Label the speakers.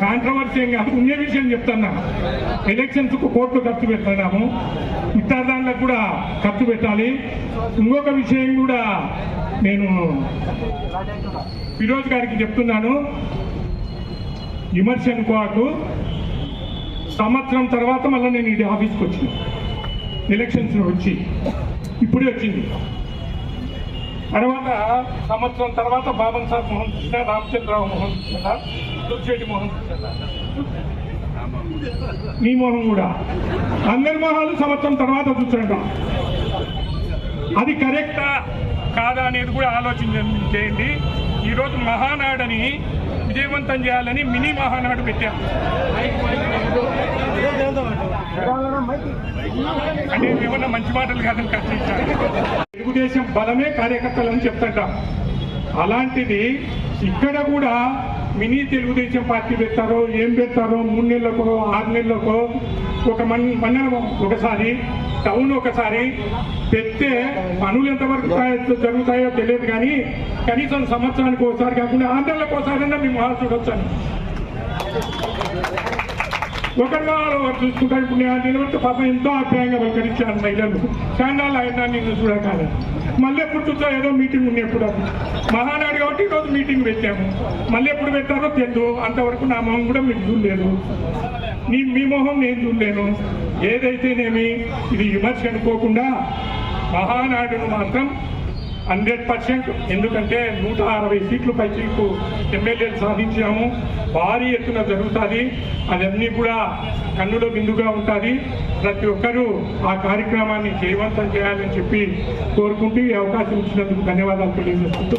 Speaker 1: Controversy ఏం కాదు ఉండే విషయం చెప్తున్నా. ఎలక్షన్స్కు కోట్లు ఖర్చు పెడుతున్నాము. ఇతర కూడా ఖర్చు పెట్టాలి. ఇంకొక విషయం కూడా నేను ఫిరోజ్ గారికి చెప్తున్నాను. విమర్శ అనుకోకు సంవత్సరం తర్వాత మళ్ళీ నేను ఇది ఆఫీస్కి వచ్చిన. ఎలక్షన్స్ వచ్చి. ఇప్పుడే వచ్చింది. తర్వాత సంవత్సరం తర్వాత బాబన్ సార్ మోహన్ కృష్ణ రామచంద్రరావు మోహన్ కృష్ణ దుర్చేటి మోహన్ కృష్ణ. నీ మోహన్ కూడా. అందరి మొహాలు సంవత్సరం తర్వాత చూస్తుంటాం. అది కరెక్టా కాదా అనేది కూడా ఆలోచన చేయండి. ఈరోజు మహానాడని విజయవంతం చేయాలని మినీ మహానాడు పెట్టాం అంటే ఏమన్నా మంచి మాటలు కాదని తెలుగుదేశం బలమే కార్యకర్తలు అని చెప్తుంటాం. అలాంటిది ఇక్కడ కూడా మినీ తెలుగుదేశం పార్టీ పెడతారో ఏం పెడతారో మూడు నెలలకో ఆరు నెలలకో ఒక మన్ మండలం ఒకసారి టౌన్ ఒకసారి పెడితే పనులు ఎంతవరకు జరుగుతాయో తెలియదు కానీ కనీసం సంవత్సరానికి ఒకసారి కాకుండా ఆరు నెలలకు ఒకసారైనా మేము హాల్ చూడొచ్చాను. ఒకరి ఒకరు చూసుకుంటారు ఇప్పుడు నేను నిలబడితే పాప ఎంతో ఆప్యాయంగా పలకరించాను మహిళలు. చాన్నాళ్ళు ఆయన నేను చూడకాలే మళ్ళీ ఎప్పుడు చూస్తా ఏదో మీటింగ్ ఉంది ఎప్పుడు మహానాడు కాబట్టి ఈరోజు మీటింగ్ పెట్టాము. మళ్ళీ ఎప్పుడు పెట్టారో తెలియదు అంతవరకు నా మొహం కూడా మీకు చూడలేదు. నీ మీ మొహం నేను చూడలేను. ఏదైతేనేమి ఇది విమర్శ అనుకోకుండా మహానాడును మాత్రం హండ్రెడ్ పర్సెంట్. ఎందుకంటే నూట అరవై సీట్లు పైచీకు ఎమ్మెల్యేలు సాధించాము. భారీ ఎత్తున జరుగుతుంది. అదన్నీ కూడా కన్నులో బిందుగా ఉంటుంది. ప్రతి ఒక్కరూ ఆ కార్యక్రమాన్ని జయవంతం చేయాలని చెప్పి కోరుకుంటూ ఈ అవకాశం ఇచ్చినందుకు ధన్యవాదాలు తెలియజేసుకుంటూ